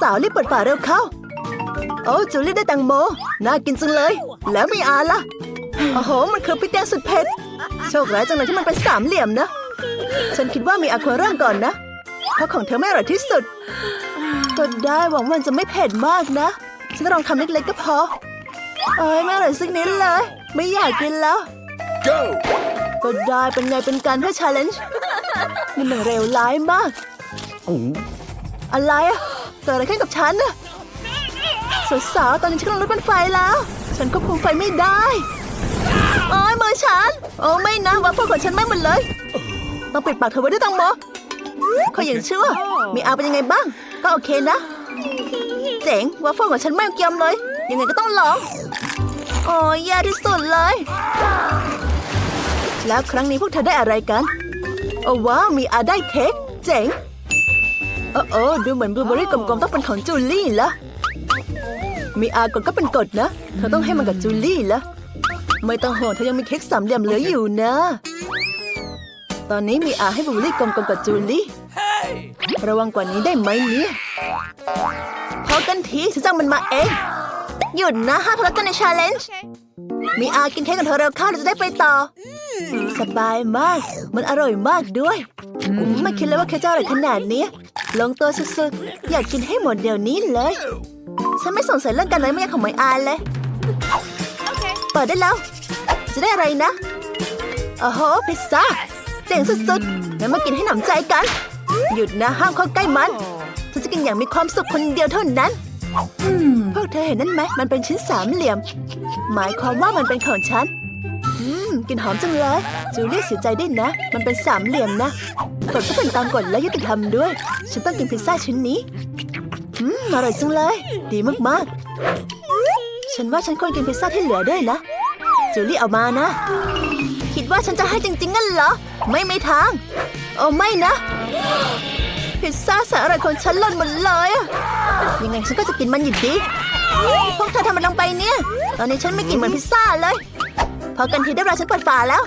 สาวๆรีบเปิดฝาเร็วเข้า โอ้จูลี่ได้แตงโม น่ากินจังเลย แล้วไม่อ่านล่ะ โอ้โห มันคือพริกแดงสุดเผ็ด โชคร้ายจังเลยที่มันเป็นสามเหลี่ยมนะ ฉันคิดว่ามีอาควาเริ่มก่อนนะ เพราะของเธอไม่อร่อยที่สุด ก็ได้หวังว่ามันจะไม่เผ็ดมากนะ ฉันจะลองทำเล็กๆก็พอ เอ้ยไม่อร่อยสักนิดเลย ไม่อยากกินแล้ว Go! ก็ได้เป็นไงเป็นการเพื่อชาเลนจ์นี่มันเร็วร้ายมาก อะไรอะ เกิดอะไรขึ้นกับฉันอะสาวๆตอนนี้ฉันกำลังรถบนไฟแล้ว ฉันควบคุมไฟไม่ได้โอ้ยมือฉัน โอ้ไม่นะวัฟเฟิลของฉันไม่หมดเลย ต้องปิดปากเธอไว้ด้วยตังโมเขาอย่างเชื่อ มีอาเป็นยังไงบ้าง ก็โอเคนะ เจ๋งวัฟเฟิลของฉันไม่เกียมเลย ยังไงก็ต้องลอง โอ้ยแย่ที่สุดเลย แล้วครั้งนี้พวกเธอได้อะไรกัน โอ้ว้าว มีอาได้เค้ก เจ๋ง โอ้โอ้ดูเหมือนบลูเบอร์รี่กลมๆต้องเป็นของจูลี่ละมีอากดก็เป็นกฎนะ เธอต้องให้มันกับจูลี่ละไม่ต้องห่วงเธอยังมีเค้กสามเหลี่ยมเหลืออยู่นะ ตอนนี้มีอาให้บลูเบอร์รี่กลมๆกับจูลี่ระวังกว่านี้ได้ไหมเนี่ยพอกันทีฉันจะเอามันมาเอง หยุดนะห้ามทะเลาะกันในชาเลนจ์มีอากินเค้กกับเธอเร็วข้าวเราจะได้ไปต่อ สบายมาก มันอร่อยมากด้วยมไม่คิดเลยว่าเค้กจะอร่อยขนาดนี้ ลงตัวสุดๆ อยากกินให้หมดเดี๋ยวนี้เลย ฉันไม่สงสัยเรื่องการเลยไม่ยากของหมายอานเลย เปิดได้แล้ว จะได้อะไรนะโอ้โหพิซซ่าเจ๋งสุดๆงั้นมากินให้หนำใจกัน หยุดนะห้ามเข้าใกล้มันฉันจะกินอย่างมีความสุขคนเดียวเท่านั้นพวกเธอเห็นนั่นไหมมันเป็นชิ้นสามเหลี่ยม หมายความว่ามันเป็นของฉันอืม กลินหอมจังเลยจูเลียเสียใจด้วยนะ มันเป็นสามเหลี่ยมนะกฎก็เป็นตามกฎและยุติธรรมด้วย ฉันต้องกินพิซซ่าชิ้นนี้อืมอร่อยจังเลย ดีมากๆ ฉันว่าฉันควรกินพิซซ่าที่เหลือด้วยนะ จูเลี่เอามานะ คิดว่าฉันจะให้จริงๆงั้นเหรอ ไม่ไม่ทางโอ้ไม่นะ พิซซ่าแสนอร่อยของฉันหล่นหมดเลยอะยังไงฉันก็จะกินมันอยู่ดีพวกเธอทำมันลงไปเนี่ย ตอนนี้ฉันไม่กินเหมือนพิซซ่าเลย พอกันทีได้เวลาฉันเปิดฝาแล้ว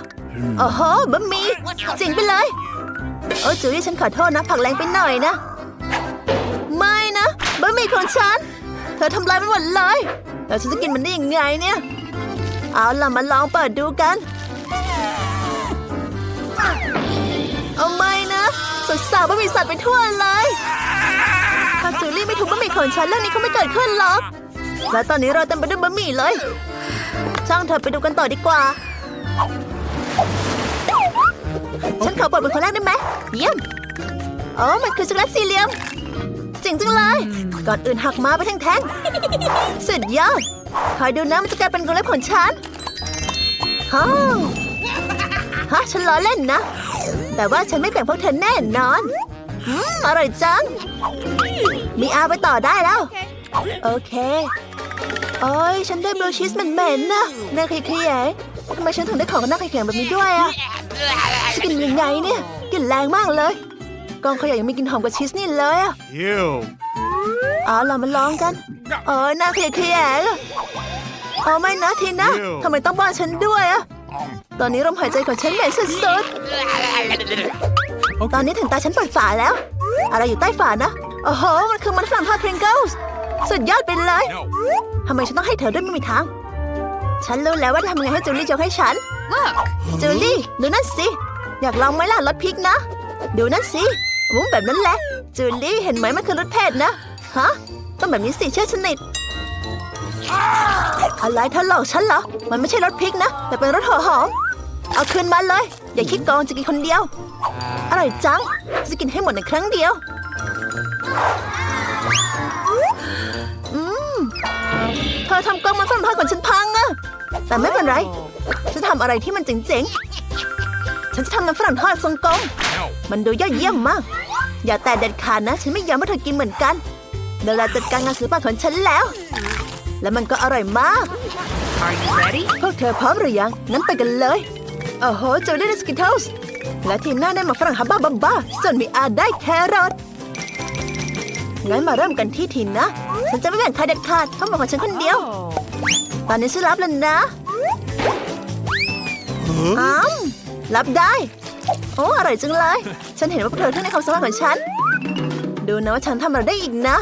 โอ้โหบะหมี่จริงไปเลย โอ้จูลี่ฉันขอโทษนะ ผักแรงไปหน่อยนะ ไม่นะบะหมี่ของฉัน เธอทำลายมันหมดเลยแล้วฉันจะกินมันได้ยังไงเนี่ย เอาล่ะมาลองเปิดดูกันเอาไม่นะสดสาวบะหมี่สัตว์ไปทั่วเลยถ้าจูลี่ไม่ถูกบะหมี่ของฉันเรื่องนี้เขาไม่เกิดขึ้นหรอกและตอนนี้เราเต็มไปด้วยบะหมี่เลย ช่างเถอไปดูกันต่อดีกว่า ฉันขอเปิดเป็นคนแรกได้ไหม เยี่ยม อ๋อ มันคือช็อกโกแลตสี่เหลี่ยมเจ๋งจังเลย ก่อนอื่นหักมาไปแท่งๆสุดยอด คอยดูนะมันจะกลายเป็นกรงเล็บของฉันฮ่าฮะฉันล้อเล่นนะ แต่ว่าฉันไม่แบ่งพวกเธอแน่นอนอืมอร่อยจัง มีอาไปต่อได้แล้ว โอเค โอ้ยฉันได้บลูชีสเหม็นๆนะน่าขยะแขยงทำไมฉันถึงได้ของน่าขยะแขยงแบบนี้ด้วยอะจะกินยังไงเนี่ยกลิ่นแรงมากเลย กองขยะยังมีกลิ่นหอมกว่าชีสนี่เลยอะ Ew. เอาล่ะมาลองกันโอ้ยน่าขยะแขยงอะเอาไม่นะทีนะทำไมต้องบ้านฉันด้วยอะตอนนี้ลมหายใจของฉันเหม็นสุดๆตอนนี้ถึงตาฉันเปิดฝาแล้ว อะไรอยู่ใต้ฝานะโอ้โห มันคือมันฝรั่งทอดพริงเกิลส์ สุดยอดไปเลย No. ทำไมฉันต้องให้เธอด้วยไม่มีทาง ฉันรู้แล้วว่าจะทำยังไงให้จูลี่ยกให้ฉัน จูลี่ดูนั่นสิ อยากลองไหมล่ะรสพริกนะ ดูนั่นสิวุ้งแบบนั้นแหละ จูลี่เห็นไหมมันคือรสเผ็ดนะ ฮะ ต้องแบบนี้สิเชื่อฉันนิดอะไรเธอหลอกฉันเหรอ มันไม่ใช่รสพริกนะ แต่เป็นรสหัวหอม เอาคืนมาเลย อย่าคิดโกงจะกินคนเดียว อร่อยจัง จะกินให้หมดในครั้งเดียว เธอทำกล้องมันฝรั่งทอดของฉันพังอะแต่ไม่เป็นไร ฉันทำอะไรที่มันเจ๋งๆ ฉันจะทำมันฝรั่งทอดทรงกลม No. มันดูยอดเยี่ยมมาก อย่าแต่เด็ดขาดนะ ฉันไม่ยอมให้เธอกินเหมือนกันเดี๋ยวเราจัดการงานศิลปะของฉันแล้ว และมันก็อร่อยมาก Are you ready? พวกเธอพร้อมหรือยังงั้นไปกันเลยโอ้โหเจอได้สกิทเทิลส์และทีน่าได้หมาฝรั่งฮับบ้าบัมบ้าส่วนมีอาได้แครอทงั้นมาเริ่มกันที่ทีนะ ฉันจะไม่แบ่งใครเด็ดขาดเพราะมันของฉันคนเดียว ตอนนี้ฉันรับแล้วนะอ้ามรับได้ โอ้อร่อยจังเลย ฉันเห็นว่าพวกเธอทั้งในความสามารถของฉัน ดูนะว่าฉันทำอะไรได้อีกนะ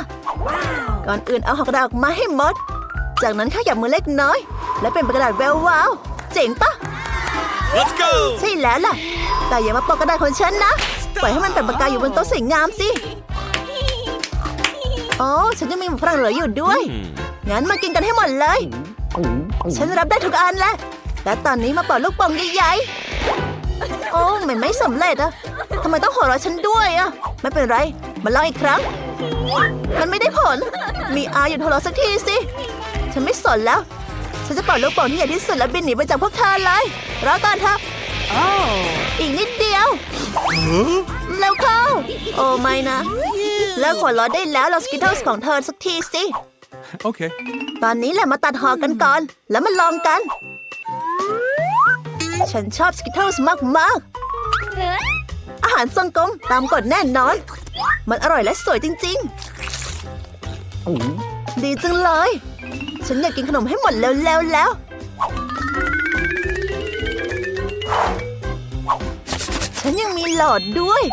ก่อนอื่นเอาหอกกระดาษออกมาให้หมด จากนั้นขยับมือเล็กน้อย และเป็นกระดาษแวววาว เจ๋งปะ Let's go! ใช่แล้วล่ะ แต่อย่ามาปอกกระดาษของฉันนะ ปล่อยให้มันเป็นปากกาอยู่บนโต๊ะสวยงามสิ โอ้ฉันยังมีหมูฝรั่งเหลืออยู่ด้วย งั้นมากินกันให้หมดเลย ฉันรับได้ทุกอันแหละ และตอนนี้มาเป่าลูกโป่งใหญ่ๆ โอ้มันไม่สำเร็จอะทำไมต้องหัวเราะฉันด้วยอะไม่เป็นไร มาลองอีกครั้ง มันไม่ได้ผล มีอาหยุดหัวเราะสักทีสิ ฉันไม่สนแล้ว ฉันจะเป่าลูกโป่งที่ใหญ่ที่สุดและบินหนีไปจากพวกเธอเลยรอก่อนเถอะอีกนิดเดียว แล้วเข้า โอ้ไม่นะ แล้วหัวเราะได้แล้วเราสกิทเทิลส์ของเธอสักทีสิ Okay. ตอนนี้แหละมาตัดหอกันก่อน แล้วมาลองกัน ฉันชอบสกิทเทิลส์มากๆอาหารทรงกลมตามกฎแน่นอน มันอร่อยและสวยจริง ๆ ดีจังเลย ฉันอยากกินขนมให้หมดเร็วๆแล้ว ฉันยังมีหลอดด้วย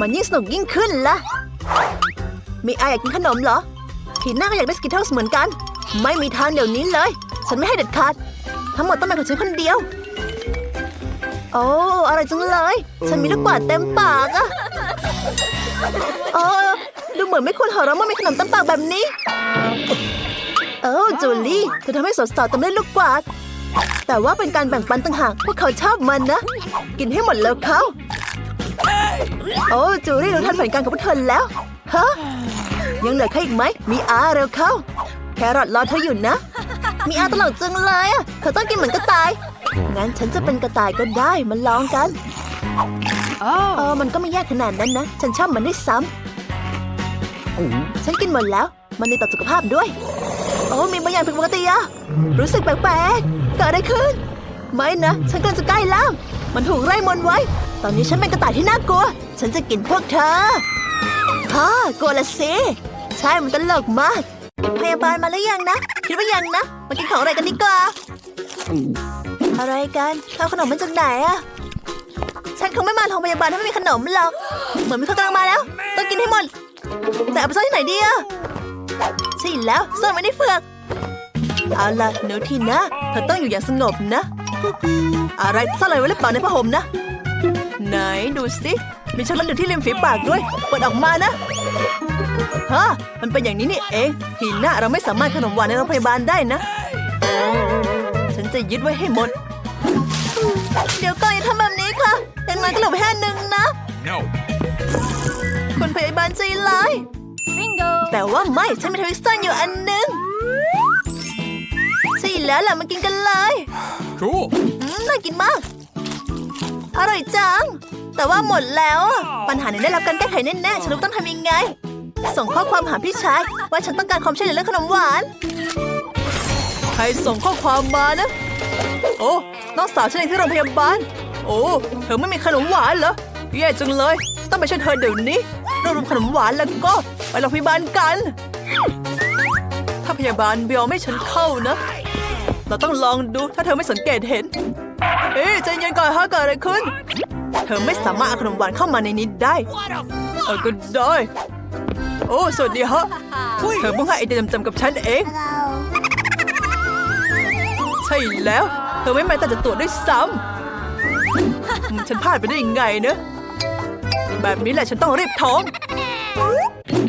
มันยิ่งสนุกยิ่งขึ้นละมีไออยากกินขนมเหรอทีน่าก็อยากได้สกิทเทิลเหมือนกัน ไม่มีทางเดี๋ยวนี้เลย ฉันไม่ให้เด็ดขาด ทั้งหมดต้องเป็นของฉันคนเดียว โอ้อะไรจังเลย ฉันมีลูกกวาดเต็มปากอะโอ้ดูเหมือนไม่ควรหัวเราะเมื่อมีขนมเต็มปากแบบนี้เออจูลี่เธอทำให้สาวๆเต็มด้วยลูกกวาด แต่ว่าเป็นการแบ่งปันต่างหากพวกเขาชอบมันนะ กินให้หมดแล้วเขาโอ้จูลี่รู้ทันแผนการของพวกเธอแล้วฮะยังเหลือใครอีกไหมมีอาเร็วเข้า แครอทรอเธออยู่นะ มีอาตลกจังเลยอะเธอต้องกินเหมือนกระต่ายงั้นฉันจะเป็นกระต่ายก็ได้มาลองกันเออมันก็ไม่ยากขนาดนั้นนะ ฉันชอบมันด้วยซ้ำฉันกินหมดแล้ว มันดีต่อสุขภาพด้วย โอ้มีบางอย่างผิดปกติอะรู้สึกแปลกๆเกิดอะไรขึ้น ไม่นะ ฉันกำลังจะใกล้แล้ว มันถูกไล่มนไว้ ตอนนี้ฉันเป็นกระต่ายที่น่ากลัว ฉันจะกินพวกเธอฮ่ากลัวละสิใช่มันตลกมาก พยาบาลมาหรือยังนะ คิดว่ายังนะ มากินของอะไรกันดีกว่า อะไรกันเอาขนมมาจากไหนอะฉันคงไม่มาโรงพยาบาลถ้าไม่มีขนมหรอก เหมือนมีคนกำลังมาแล้ว ต้องกินให้หมด แต่เอาไปซ่อนที่ไหนดีอะ ใช่แล้วซ่อนไว้ในเฟือก เอาล่ะหนูทีนะเธอต้องอยู่อย่างสงบนะ อะไรซ่อนอะไรไว้หรือเปล่าในผ้าห่มนะ ไหนดูสิมีช็อกโกแลตอยู่ที่ริมฝีปากด้วยเปิดออกมานะฮะมันเป็นอย่างนี้นี่เองทีน่าเราไม่สามารถขนมหวานในโรงพยาบาลได้นะ ฉันจะยึดไว้ให้หมด เดี๋ยวก่อนอย่าทำแบบนี้ค่ะอย่างน้อยก็เหลือแค่หนึ่งนะ No. คุณพยาบาลใจร้าย Bingo! แต่ว่าไม่ ฉันมีทวิสตันอยู่อันหนึ่งใช่แล้วล่ะมากินกันเลย Cool. อืมน่ากินมาก อร่อยจัง แต่ว่าหมดแล้วอะปัญหานี้ได้รับการแก้ไขแน่ๆ ฉันรู้ต้องทำยังไง ส่งข้อความหาพี่ชาย ว่าฉันต้องการความช่วยเหลือเรื่องขนมหวาน ใครส่งข้อความมานะ โอ้ น้องสาวฉันเองที่โรงพยาบาล โอ้ เธอไม่มีขนมหวานเหรอ แย่จังเลย ต้องไปช่วยเธอเดี๋ยวนี้รวบรวมขนมหวานแล้วก็ไปโรงพยาบาลกัน ถ้าพยาบาลไม่ยอมให้ฉันเข้านะ เราต้องลองดูถ้าเธอไม่สังเกตเห็น เอ๊ะใจเย็นก่อนฮะเกิดอะไรขึ้น เธอไม่สามารถเอาขนมหวานเข้ามาในนี้ได้ เออก็ได้ โอ้สวัสดีฮะเธอเพิ่งให้ไอเดียจำๆกับฉันเอง ใช่แล้ว เธอไม่แม้แต่จะตรวจด้วยซ้ำอืมฉันพลาดไปได้ยังไงเนอะ แบบนี้แหละฉันต้องรีบท้อง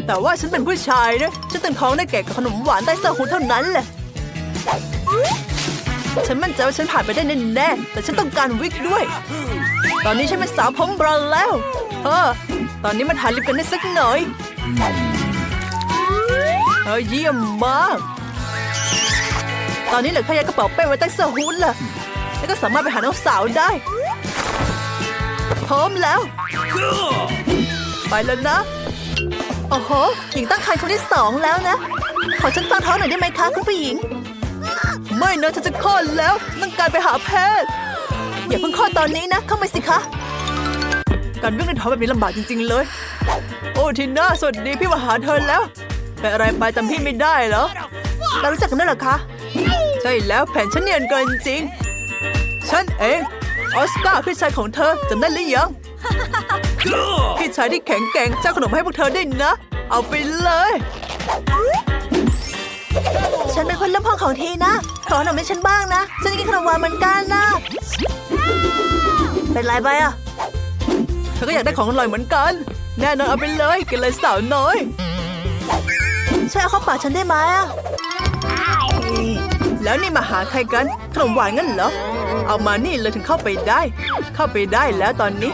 แต่ว่าฉันเป็นผู้ชายนะ ฉันต้งท้องได้แก่กับขนมหวานใต้เสื้อฮูเท่านั้นแหละ ฉันมั่นใจว่าฉันผ่านไปได้แน่แต่ฉันต้องการวิกด้วย ตอนนี้ฉันเป็นสาวผมบรอนแล้วเออตอนนี้มาทาลิปกันได้สักหน่อยเออเยี่ยมมาก ตอนนี้เหลือแค่ยัดกระเป๋าเป้ไว้ใต้เสื้อฮูดล่ะ แล้วก็สามารถไปหาน้องสาวได้ พร้อมแล้ว ไปแล้วนะ โอ้โห หญิงตั้งครรภ์คนที่สองแล้วนะ ขอฉันฟังท้องหน่อยได้ไหมคะคุณผู้หญิง ไม่นะฉันจะคลอดแล้ว ต้องการไปหาแพทย์ อย่าเพิ่งคลอดตอนนี้นะ เข้ามาสิคะ การวิ่งในท้องแบบนี้ลำบากจริง ๆ เลย โอ้ทีน่าสวัสดีพี่มาหาเธอแล้วเป็นอะไรไปจำพี่ไม่ได้เหรอ เรารู้จักกันด้วยเหรอคะ ใช่แล้วแผนฉันเนียนเกินจริง ฉันเอง ออสการ์พี่ชายของเธอจำได้หรือยัง พี่ชายที่แข็งแกร่งจ้าขนมให้พวกเธอได้นะ เอาไปเลย ฉันเป็นคนเริ่มพ่อของทีนะขอขนมให้ฉันบ้างนะ ฉันกินขนมหวานเหมือนกันนะ เป็นไรไปอะเธอก็อยากได้ของอร่อยเหมือนกัน แน่นอนเอาไปเลยกินเลยสาวน้อยช่วยเอาเข้าปากฉันได้ไหมอะแล้วนี่มาหาใครกันขนมหวานงั้นเหรอ เอามานี่เลยถึงเข้าไปได้ เข้าไปได้แล้วตอนนี้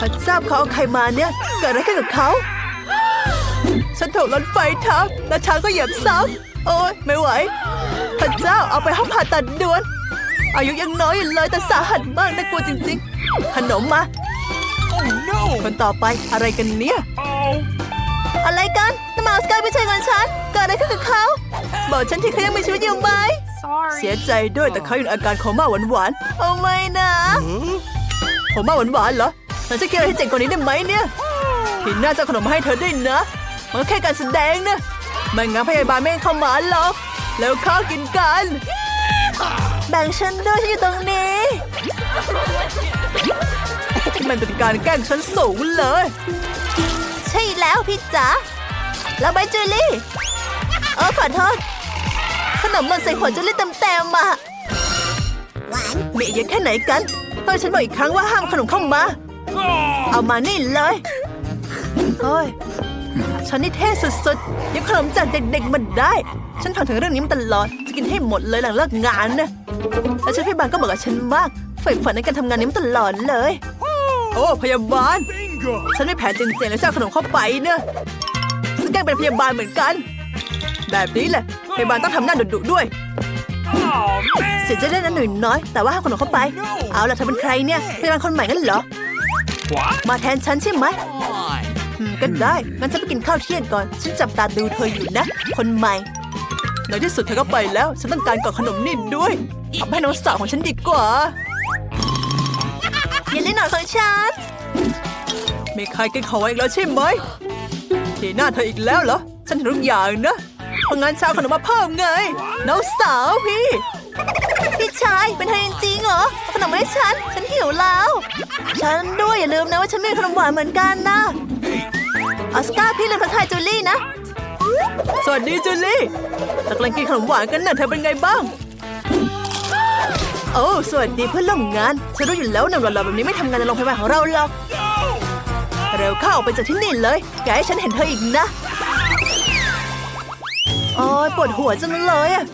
พระเจ้าเขาเอาใครมาเนี่ยเกิดอะไรขึ้นกับเขาฉันถูกรถไฟทับและช้างก็เหยียบซ้ำโอ๊ยไม่ไหวพระเจ้าเอาไปห้องผ่าตัดด่วน อายุยังน้อยอยู่เลยแต่สาหัสมากน่ากลัวจริงๆ ขนมมา Oh คน no! ต่อไปอะไรกันเนี่ย Oh! อะไรกันน้ำมาสกายไม่ใช่เงินฉันเกิดอะไรขึ้นกับเขา บอกฉันที่เขายังมีชีวิตอยู่ไหม เสียใจด้วยแต่เขาอยู่ในอาการโคม่าหวานโอ้ไม่นะๆโคม่าหวานๆเหรอฉันจะกินอะไรให้เจ๋งกว่านี้ได้ไหมเนี่ยทีหน้าจะเอาขนมมาให้เธอด้วยนะมันก็แค่การแสดงนะไม่งั้นพยาบาลไม่ให้เข้ามาหรอกแล้วเข้ากินกันแบ่งฉันด้วยฉันอยู่ตรงนี้มันเป็นการแกล้งฉันสูงเลย ใช่แล้วพี่จ๋าแล้วใบจูลี่เออขอโทษข นมหล่นใส่หัวจูลี่เต็มๆอะมีอีกเยอะแค่ไหนกันต้องให้ฉันบอกอีกครั้งว่าห้ามขนมเข้ามา เอามานี่เลยเฮ้ยฉันนี่เท่สุดๆยังขนมจากเด็กๆมันได้ ฉันฟังถึงเรื่องนี้มาตลอด จะกินให้หมดเลยหลังเลิกงานนะ แล้วฉันพยาบาลก็บอกกับฉันมากใฝ่ฝันในการทำงานนี้มาตลอดเลย โอ้พยาบาล Bingo! ฉันไม่แผลเจ๋งๆแล้วจะเอาขนมเข้าไปเนอะฉันจะแกล้งเป็นพยาบาลเหมือนกัน แบบนี้แหละพยาบาลต้องทำหน้าดุๆด้วย Oh เสียใจได้นะหนุ่ยน้อย แต่ว่าห้ามขนมเข้าไป เอาล่ะเธอเป็นใครเนี่ยพยาบาลคนใหม่กันเหรอ What? มาแทนฉันใช่ไหม Fine. อืมก็ได้งั้นฉันไปกินข้าวเที่ยงก่อน ฉันจับตาดูเธออยู่นะ คนใหม่ในที่สุดเธอก็ไปแล้ว ฉันต้องการกล่องขนมนี่ด้วยเอาไปให้น้องสาวของฉันดีกว่าอย่าเล่นหน่อยของฉันมีใครกินของอีกแล้วใช่ไหมทีหน้าเธออีกแล้วเหรอ ฉันเห็นทุกอย่างนะเพราะงั้นเช้าขนมมาเพิ่มไง น้องสาวพี่ พี่ชายเป็นเธอจริงเหรอขนมมาให้ฉัน ฉันหิวแล้ว ฉันด้วยอย่าลืมนะว่าฉันมีขนมหวานเหมือนกันนะออสการ์พี่ลืมทักทายจูลี่นะ สวัสดีจูลี่เรากลังกินขนมหวานกันน่ะเธอเป็นไงบ้าง โอ้สวัสดีเพื่อนร่วมงาน ฉันรู้อยู่แล้วนุ่มหล่อๆแบบนี้ไม่ทำงานในโรงพยาบาลของเราหรอก เร็วเข้าออกไปจากที่นี่เลยอย่าให้ฉันเห็นเธออีกนะ โอ้ยปวดหัวจังเลยอะ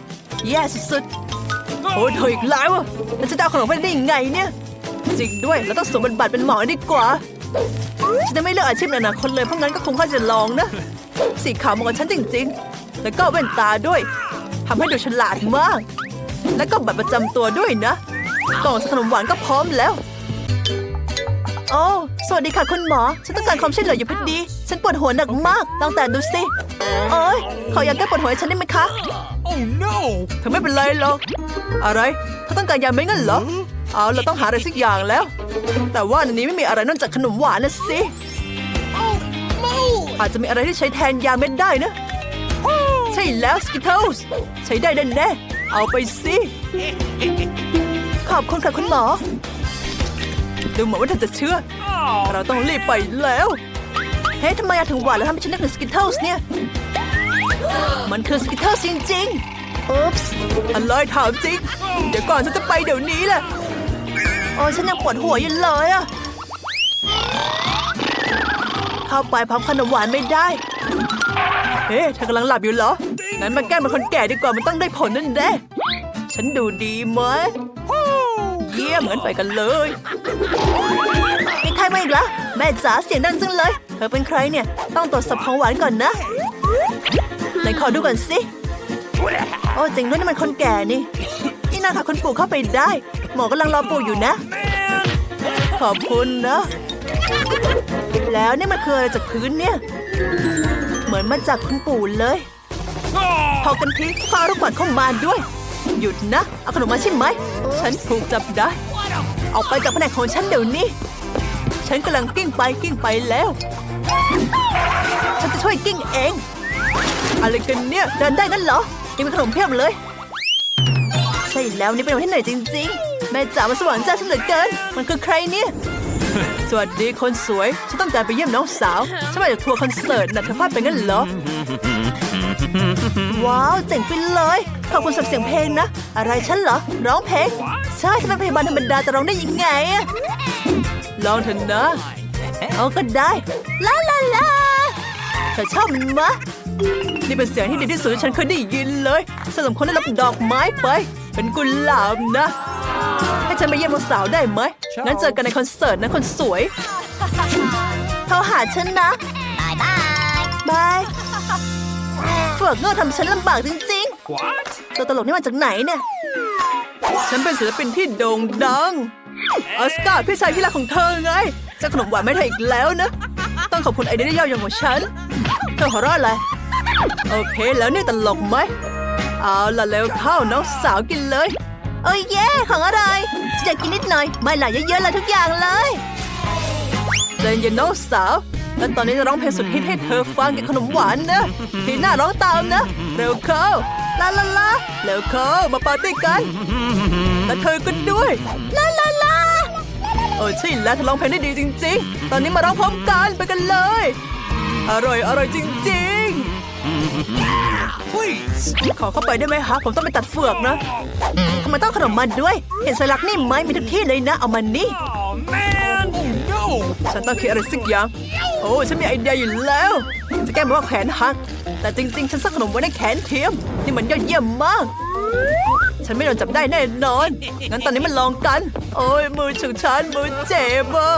แย่สุดๆโอ้ยเธออีกแล้วอะแล้วจะเอาขนมไปได้ยังไงเนี่ย จริงด้วยเราต้องสวมบทบาทเป็นหมอดีกว่าฉันจะไม่เลือกอาชีพในอนาคตเลยเพราะงั้นก็คงเข้าจะลองนะ สีขาวเหมาะกับฉันจริง ๆ แล้วก็แว่นตาด้วยทำให้ดูฉลาดมาก แล้วก็บัตรประจำตัวด้วยนะกล่องขนมหวานก็พร้อมแล้ว โอ้สวัสดีค่ะคุณหมอ ฉันต้องการความช่วยเหลืออยู่พอดี ฉันปวดหัวหนักมากตั้งแต่ดูสิโอ้ยขอยาแก้ปวดหัวให้ฉันได้ไหมคะ Oh no! เธอไม่เป็นไรหรอก อะไรเธอต้องการยาไหมงั้นเหรอ เอาเราต้องหาอะไรสักอย่างแล้ว แต่ว่าในนี้ไม่มีอะไรนอกจากขนมหวานนะสิ อาจจะมีอะไรที่ใช้แทนยาเม็ดได้นะ ใช่แล้วสกิทเทิลส์ใช้ได้แน่ๆเอาไปสิ ขอบคุณค่ะคุณหมอ ดูเหมือนว่าเธอจะเชื่อ Oh, เราต้องรีบไปแล้ว เฮ้ยทำไมอะถึงหวานแล้วทำให้ฉันนึกถึงสกิทเทิลส์เนี่ย มันคือสกิทเทิลจริงๆอุ๊ปส์อะไรถามจริง เดี๋ยวก่อนฉันจะไปเดี๋ยวนี้แหละ โอ้ยฉันยังปวดหัวอยู่เลยอะเข้าไปพร้อมขนมหวานไม่ได้ เฮ้เธอกำลังหลับอยู่เหรอนั้นมาแกล้งเป็นคนแก่ดีกว่ามันต้องได้ผลนั่นแน่ฉันดูดีไหม เยี่ยมเหมือนไปกันเลยมีใครมาอีกแล้วแม่จ๋าเสียงดังจังเลย เธอเป็นใครเนี่ย ต้องตรวจสอบของหวานก่อนนะไหนขอดูก่อนสิโอ้จริงด้วยนี่มันคนแก่นี่นี่นาค่ะคุณปู่เข้าไปได้ หมอกำลังรอปู่อยู่นะ ขอบคุณนะ แล้วนี่มันคืออะไรจากพื้นเนี่ย เหมือนมาจากคุณปู่เลยพอกันทีฟ้าลูกบอลเข้ามาด้วย หยุดนะ เอาขนมมาใช่ไหม ฉันถูกจับได้เอาไปจากแผนกของฉันเดี๋ยวนี้ ฉันกำลังกิ้งไปกิ้งไปแล้ว ฉันจะช่วยกิ้งเอง อะไรกันเนี่ยเดินได้งั้นเหรอ ยังมีขนมเพียบเลย ใช่แล้วนี่เป็นวันที่เหนื่อยจริง ๆ แม่จ๋ามาสว่างจ้าฉันเหลือเกิน มันคือใครเนี่ย สวัสดีคนสวย ฉันต้องการไปเยี่ยมน้องสาว ฉันมาจากทัวร์คอนเสิร์ตนะเธอพลาดไปงั้นเหรอ ว้าวเจ๋งไปเลย ขอบคุณสำหรับเสียงเพลงนะ อะไรฉันเหรอ ร้องเพลง ใช่ฉันเป็นพยาบาลธรรมดาจะร้องได้ยังไงอะลองเถอะนะ เอาก็ได้ ลาลาลาเธอชอบมันมะนี่เป็นเสียงที่ดีที่สุดที่ฉันเคยได้ยินเลยสำหรับคนได้รับดอกไม้ไป เป็นกุหลาบนะ ให้ฉันไปเยี่ยมน้องสาวได้ไหม งั้นเจอกันในคอนเสิร์ตนะคนสวยโทรหาฉันนะ บายบายบาย เฟือกโง่ทำฉันลำบากจริง What? ๆตัวตลกนี่มาจากไหนเนี่ย ฉันเป็นศิลปินที่โด่งดัง ออสการ์พี่ชายที่รักของเธอไงจะขนมหวานไม่ให้อีกแล้วนะ ต้องขอบคุณไอเดียที่เย่าอย่างของฉัน เธอหัวเราะอะไร โอเคแล้วนี่ตลกไหม เอาล่ะแล้วเข้าน้องสาวกินเลย โอ้ยเย่ของอะไรฉันอยากกินนิดหน่อย ไม่หลายเยอะๆเลยทุกอย่างเลยใจเย็นน้องสาว และตอนนี้จะร้องเพลงสุดฮิตให้เธอฟังกับขนมหวานนะทีหน้าร้องตามนะ เร็วเข้าลาลาลาเร็วเข้ามาปาร์ตี้กัน และเธอก็ด้วยลาลาลาโอ้ใช่แล้วเธอร้องเพลงได้ดีจริง ๆ ตอนนี้มาร้องพร้อมกันไปกันเลย อร่อยอร่อยจริง Please. ๆขอเข้าไปได้ไหมฮะผมต้องไปตัดเฟือกนะทำไมต้องขนมมาด้วย เห็นสลักนี่ไหมมีทุกที่เลยนะ เอามานี่ Oh man. Oh ฉันต้องคิดอะไรสักอย่างโอ้ฉันมีไอเดียอยู่แล้วจะแกล้งบอกว่าแขนหัก แต่จริงๆ ฉันซักขนมไว้ในแขนเทียมนี่มันยอดเยี่ยมมาก ฉันไม่โดนจับได้แน่นอน งั้นตอนนี้มันลองกัน โอ้ยมือของฉันมือเจ็บอะ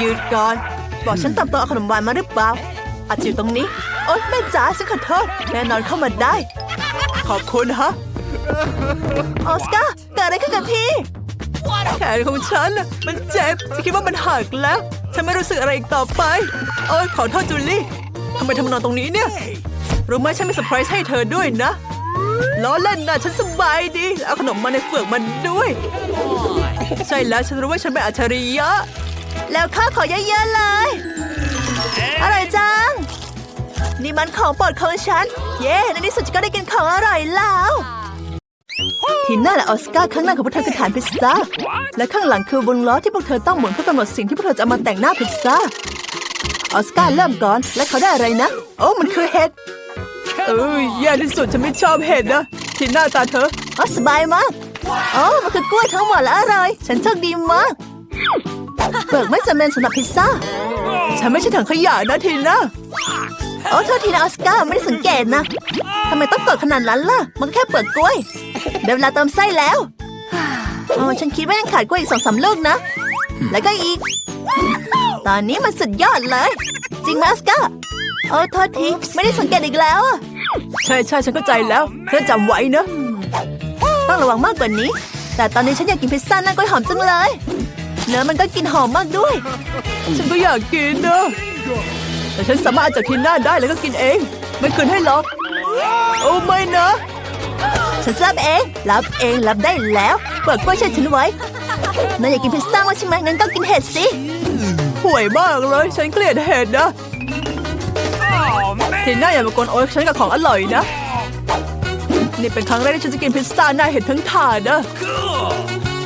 ยืดก่อน บอกฉันตามตัวเอาขนมหวานมาหรือเปล่าอาจจะอยู่ตรงนี้ โอ๊ยแม่จ๋าฉันขอโทษแน่นอนเข้ามาได้ ขอบคุณฮะออสการ์เกิดอะไรขึ้นกับพี่ แขนของฉันน่ะมันเจ็บฉันคิดว่ามันหักแล้ว ฉันไม่รู้สึกอะไรอีกต่อไป โอ้ยขอโทษจูลี่ทำไมทำนอนตรงนี้เนี่ยรู้ไหมฉันมีเซอร์ไพรส์ให้เธอด้วยนะล้อเล่นนะฉันสบายดีเอาขนมมาในเฟือกมันด้วย ใช่แล้วฉันรู้ว่าฉันเป็นอัจฉริยะ แล้วข้าขอเยอะๆเลยอร่อยจัง นี่มันของโปรดของฉัน เย้ในที่สุดก็ได้กินของอร่อยแล้ว ทีน่าและออสการ์ข้างหน้าของพวกเธอคือฐานพิซซ่า และข้างหลังคือวงล้อที่พวกเธอต้องหมุนเพื่อกำหนดสิ่งที่พวกเธอจะเอามาแต่งหน้าพิซซ่า ออสการ์เริ่มก่อน และเขาได้อะไรนะ โอ้มันคือเห็ด เอ้ยแย่ที่สุดฉันไม่ชอบเห็ดนะ ที่หน้าตาเธออ๋อสบายมากโอ้มันคือกล้วยทั้งหมดและอร่อย ฉันโชคดีมากเปลือกไม่จำเป็นสำหรับพิซซ่า ฉันไม่ใช่ถังขยะนะทีน่า โอ้โทษทีนะออสการ์ไม่ได้สังเกตนะทำไมต้องเปิดขนาดนั้นล่ะ มันแค่เปิดกล้วยเดี๋ยวเวลาเติมไส้แล้วโอ้ฉันคิดว่ายังขาดกล้วยอีกสองสามลูกนะ แล้วก็อีก ตอนนี้มันสุดยอดเลย จริงไหมออสการ์โอ้โทษทีไม่ได้สังเกตอีกแล้วอะใช่ใช่ฉันเข้าใจแล้วเธอจำไว้นะ ต้องระวังมากกว่านี้ แต่ตอนนี้ฉันอยากกินพิซซ่าหน้ากล้วยหอมจังเลยเนื้อมันก็กลินหอมมากด้วย ฉันก็อยากกินนะ แต่ฉันสามารถอาจากทินหน้าได้แล้วก็กินเอง ไม่คืนให้หรอก โอ้ไม่นะ ฉันรับเอง รับเองรับได้แล้วเปิดกล้วยเช่ฉันไว้นายอยากกินพิซซ่ามาใช่ไหมงั้นก็กินเห็ดสิห่วยมากเลย ฉันเกลียดเห็ดนะทินหน้าอย่ามากวนโอ๊ยฉันกับของอร่อยนะ นี่เป็นครั้งแรกที่ฉันจะกินพิซซ่าหน้าเห็ดทั้งถาดนะ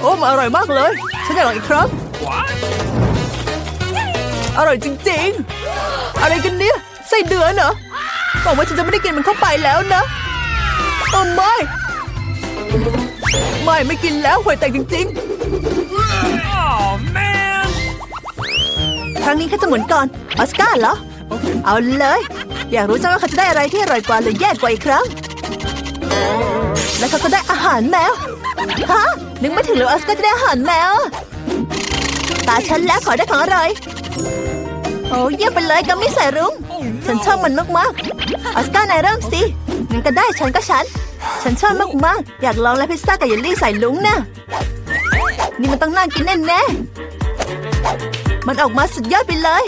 โอ้มันอร่อยมากเลย ฉันอยากลองอีกครั้ง What? อร่อยจริง ๆ อะไรกันเนี่ยไส้เดือนเหรอบอกว่าฉันจะไม่ได้กินมันเข้าไปแล้วนะโอ้ไม่ ไม่ไม่กินแล้วห่วยแตกจริง Oh man. ครั้งนี้ข้าจะหมุนก่อนออสการ์เหรอ เอาเลย อยากรู้จังว่าเขาจะได้อะไรที่อร่อยกว่าหรือแย่กว่าอีกครั้ง และเขาก็ได้อาหารแมวฮะนึกไม่ถึงเลยว่าออสการ์จะได้อาหารแมวตาฉันแล้วขอได้ของอร่อย โอ้เยี่ยมไปเลยกัมมี่ใส่รุ้งฉันชอบมันมากๆออสการ์นายเริ่มสิงั้นก็ได้ฉันก็ฉัน ฉันชอบมากๆ อยากลองแล้วพิซซ่ากับเยลลี่ใส่ลุงนะนี่มันต้องน่ากินแน่ๆมันออกมาสุดยอดไปเลย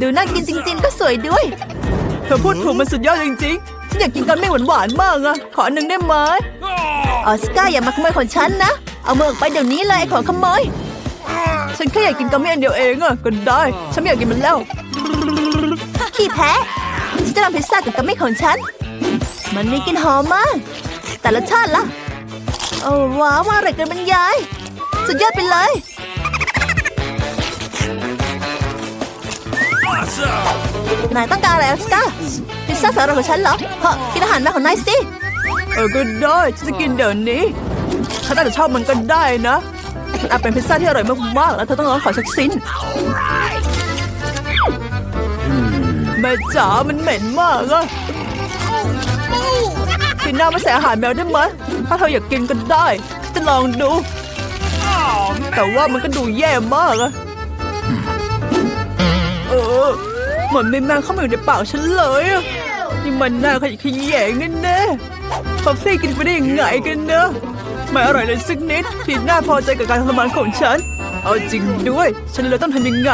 ดูน่ากินจริง ๆ ก็สวยด้วยๆเธอพูดถูกมันสุดยอดจริงๆฉันอยากกินกันไม่หวานหวานๆมากอะขออันหนึ่งได้ไหม Oh. ออสการ์อย่ามาขโมยของฉันนะ เอามือออกไปเดี๋ยวนี้เลยไอ้ของขโมย ฉันแค่อยากกินกัมมี่อันเดียวเองอะก็ได้ ฉันไม่อยากกินมันแล้ว ขี้แพ้ฉันจะทำพิซซ่ากับกัมมี่ของฉัน มันมีกลิ่นหอมมาก แต่รสชาติล่ะ โอ้ว้าวมาอร่อยเกินบรรยาย สุดยอดไปเลย Awesome. นายต้องการอะไรออสการ์พิซซ่าสำหรับของฉันเหรอเฮ้กินอาหารมาของนายสิ เออก็ได้ฉันจะกินเดี๋ยวนี้ ฉันอาจจะชอบมันก็ได้นะมัน อาจเป็นพิซซ่าที่อร่อยมากๆแล้วเธอต้องลองขอสักชิ้นแม่จ๋ามันเหม็นมากอะทีหน้ามาใส่อาหารแมวได้ไหมถ้าเธออยากกินก็ได้ฉันจะลองดู Oh, แต่ว่ามันก็ดูแย่มากอะเออเหมือนมีแมงเข้ามาอยู่ในปากฉันเลยอะนี่มันน่าขยะแขยงแน่ๆฟัฟฟี่กินไปได้ยังไงกันเนอะ ไม่อร่อยเลยสักนิดทีน่าพอใจกับการทรมานของฉัน เอาจริงด้วย ฉันเลยต้องทำยังไง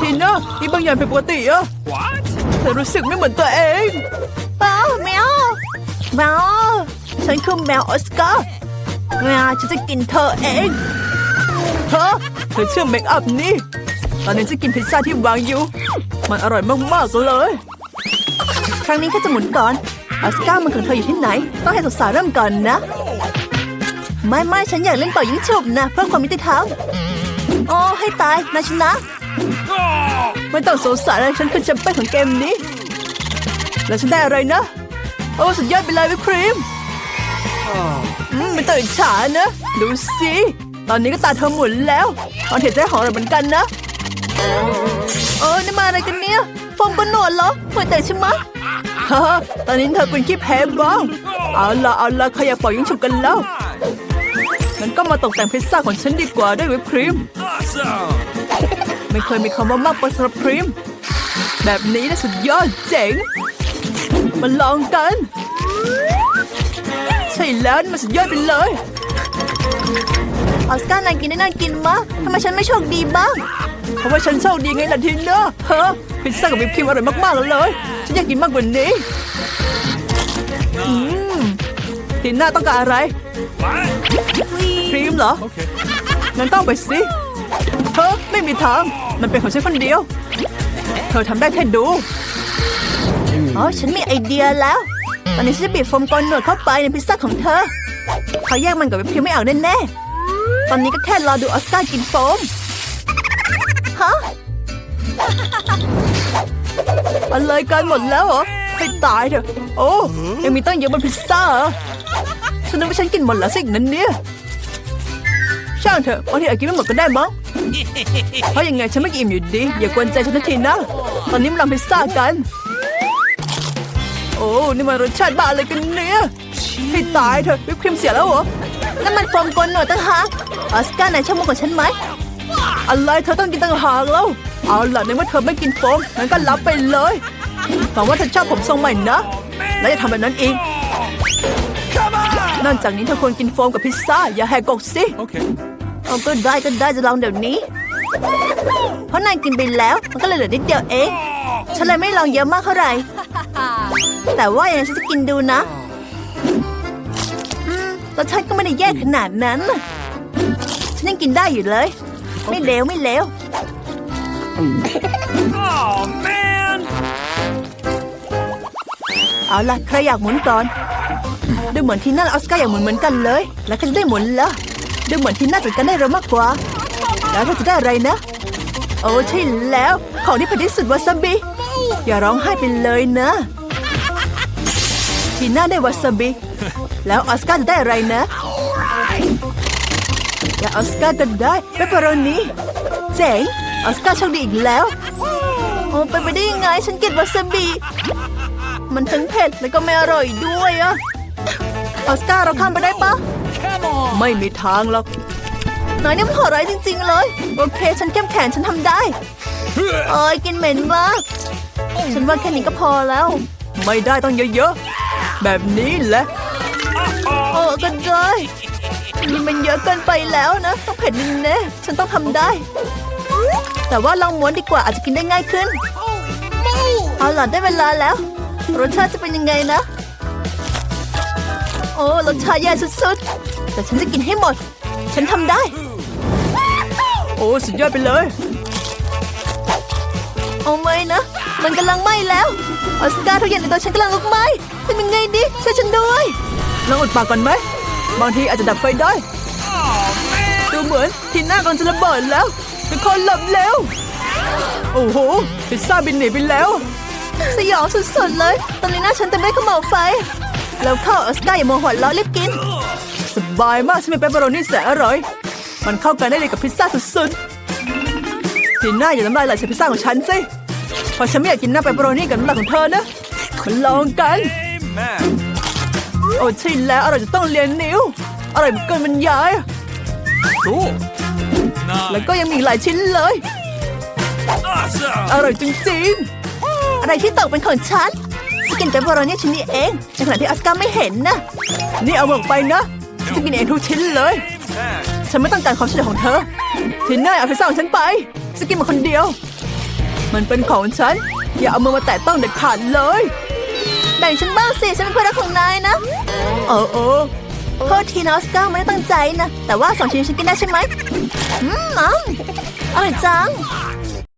ทีน่ามีบางอย่างผิดปกติอะ what? เธอรู้สึกไม่เหมือนตัวเองเปล่าแมวแมวฉันคือแมวออสการ์แมวฉันจะกินเธอเองเธอเธอเชื่อเมคอัพนี่ ตอนนี้จะกินพิซซ่าที่วางอยู่ มันอร่อยมากๆเลย ครั้งนี้แค่จะหมุนก่อนออสการ์มันของเธออยู่ที่ไหน ต้องให้สาวๆเริ่มก่อนนะ ไม่ไม่ฉันอยากเล่นเป่ายิงฉุบนะเพื่อความยุติธรรมโอ้ให้ตายนายชนะ ไม่ต้องสงสัยเลยฉันคือแชมเปี้ยนของเกมนี้ แล้วฉันได้อะไรนะ โอ้สุดยอดไปเลยวิปครีมอืมไม่ต้องอิจฉานะ ดูสิ ตอนนี้ก็ตาเธอหมุนแล้วตอนเห็นใจของเราเหมือนกันนะ เออนี่มาอะไรกันเนี่ยฟองบนหนวดเหรอเหมือนแต่ใช่ไหมฮ่าตอนนี้เธอเป็นขี้แพ้บ้างเอาละเอาละใครอยากเป่ายิงฉุบกันแล้ว งั้นก็มาตกแต่งพิซซ่าของฉันดีกว่าด้วยวิปครีม awesome. ไม่เคยมีคำว่ามากไปสำหรับครีม แบบนี้นะสุดยอดเจ๋ง มาลองกัน ใช่แล้วนี่มันสุดยอดไปเลยออสการ์นายกินได้น่ากินมากทำไมฉันไม่โชคดีบ้าง เพราะว่าฉันโชคดีไงล่ะทีเนอะเฮ้อพิซซ่ากับวิปครีมอร่อยมากๆเลย ฉันอยากกินมากกว่านี้ อืมทีน่าต้องการอะไร What? ครีม เหรอ Okay. งั้นต้องไปสิเฮ้อไม่มีทาง มันเป็นของฉันคนเดียว เธอทำได้แค่ดูอ๋อฉันมีไอเดียแล้วตอนนี้ฉันจะบีบโฟมกลหนวดเข้าไปในพิซซ่าของเธอเขาแยกมันกับวิปครีมไม่ออกแน่ๆตอนนี้ก็แค่รอดูออสการ์กินโฟมฮะอะไรกันหมดแล้วเหรอให้ตายเถอะ โอ้ยังมีตั้งเยอะบนพิซซ่าเหรอฉันนึกว่าฉันกินหมดแล้วสิ่งนั้นเนี่ย ช่างเถอะบางทีอาจกินไม่หมดก็ได้มั้งเพราะยังไงฉันไม่กินอิ่มอยู่ดี อย่ากวนใจฉันนาทีนะ ตอนนี้มาลองพิซซ่ากัน โอ้ นี่มันรสชาติบ้าอะไรกันเนี่ยให้ตายเถอะวิปครีมเสียแล้วเหรอนั่นมันโฟมกลหนวดตั้งหากออสการ์นายชอบมุกของฉันไหมอะไรเธอต้องกินต่างหากแล้ว เอาล่ะในเมื่อเธอไม่กินโฟมงั้นก็รับไปเลยหวังว่าเธอชอบผมทรงใหม่นะ และจะทำแบบนั้นอีก Come on. นอกจากนี้เธอควรกินโฟมกับพิซซ่า อย่าแหกกกสิ Okay. เอาก็ได้ก็ได้จะลองเดี๋ยวนี้ เพราะนายกินไปแล้ว มันก็เลยเหลือนิดเดียวเองฉันเลยไม่ลองเยอะมากเท่าไหร่ แต่ว่าอย่างนั้นฉันจะกินดูนะอืมรสชาติก็ไม่ได้แย่ขนาดนั้นน่ะฉันยังกินได้อยู่เลย ไม่เลวไม่เลว Oh man. เอาล่ะ ใครอยากหมุนก่อน ดูเหมือนที่นั่นออสการ์อยากหมุนเหมือนกันเลย แล้วก็จะได้หมุนแล้ว ดูเหมือนที่น่าจัดการได้เร็วมากกว่า แล้วเธอจะได้อะไรนะ โอ้ใช่แล้ว ของที่เผ็ดที่สุดวาซาบิอย่าร้องไห้ไปเลยนะทีน่าได้วาซาบิแล้วออสการ์จะได้อะไรนะและออสการ์ก็ได้เปปเปอโรนีเจ๋งออสการ์โชคดีอีกแล้วโอ้ไปไปได้ยังไงฉันเกลียดวาซาบิมันทั้งเผ็ดแล้วก็ไม่อร่อยด้วยอะออสการ์เราข้ามไปได้ปะ ไม่มีทางหรอกน้อยนี่มันโหดร้ายจริง ๆ เลย โอเค ฉันเข้มแข็งฉันทำได้เอ้ยกินเหม็นมากฉันว่าแค่นี้ก็พอแล้ว ไม่ได้ต้องเยอะๆ แบบนี้แหละโอ้ก็ได้นี่มันเยอะเกินไปแล้วนะ ต้องเผ็ดแน่ๆฉันต้องทำได้ แต่ว่าลองม้วนดีกว่าอาจจะกินได้ง่ายขึ้นเอาล่ะได้เวลาแล้ว รสชาติจะเป็นยังไงนะ โอ้รสชาติแย่สุดๆ แต่ฉันจะกินให้หมด ฉันทำได้ โอ้สุดยอดไปเลย เอาไหมนะ มันกำลังไหม้แล้วออสการ์ทุกอย่างในตัวฉันกำลังลุกไหม้ทำยังไงดีช่วยฉันด้วยลองอุดปากก่อนไหม บางทีอาจจะดับไฟได้ Oh man. ดูเหมือนทีหน้ากำลังจะระเบิดแล้วทุกคนหลบเร็วโอ้โหพิซซ่าบินหนีไปแล้ว สยองสุดๆเลย ตอนนี้หน้าฉันเต็มไปด้วยขม่าวไฟ แล้วเข้าออสการ์อย่าโมโหหัวล้อรีบกินส บายมากใช่ไหมเปปเปอโรนี่แสนอร่อย มันเข้ากันได้เลยกับพิซซ่าสุดๆทีน่าอย่าน้ำลายไหลใส่พิซซ่าของฉันสิเพราะฉันไม่อยากกินหน้าเปปเปอโรนี่กับน้ำลายของเธอนะมาลองกัน Amen. โอ้ใช่แล้วอร่อยจะต้องเรียนนิ้วอร่อยเกินบรรยาย Cool. แล้ว Nice. ก็ยังมีอีกหลายชิ้นเลย Awesome. อร่อยจริงอะไรที่ตกเป็นของฉันสกินเปปเปอโรนี่ชิ้นนี้เองในขณะที่ออสการ์ไม่เห็นนะๆนี่เอาหมดไปนะ ฉันจะกินเองทุกชิ้นเลย ฉันไม่ต้องการความช่วยเหลือของเธอทีน่าเอาพิซซ่าของฉันไปสกินมาคนเดียว มันเป็นของฉัน อย่าเอามือมาแตะต้องเด็ดขาดเลยแบ่งฉันบ้างสิฉันเป็นเพื่อนรักของนายนะเออเออโทษทีนะออสการ์ไม่ได้ตั้งใจนะ แต่ว่าสองชิ้นฉันกินได้ใช่ไหมอืมอืมอร่อยจัง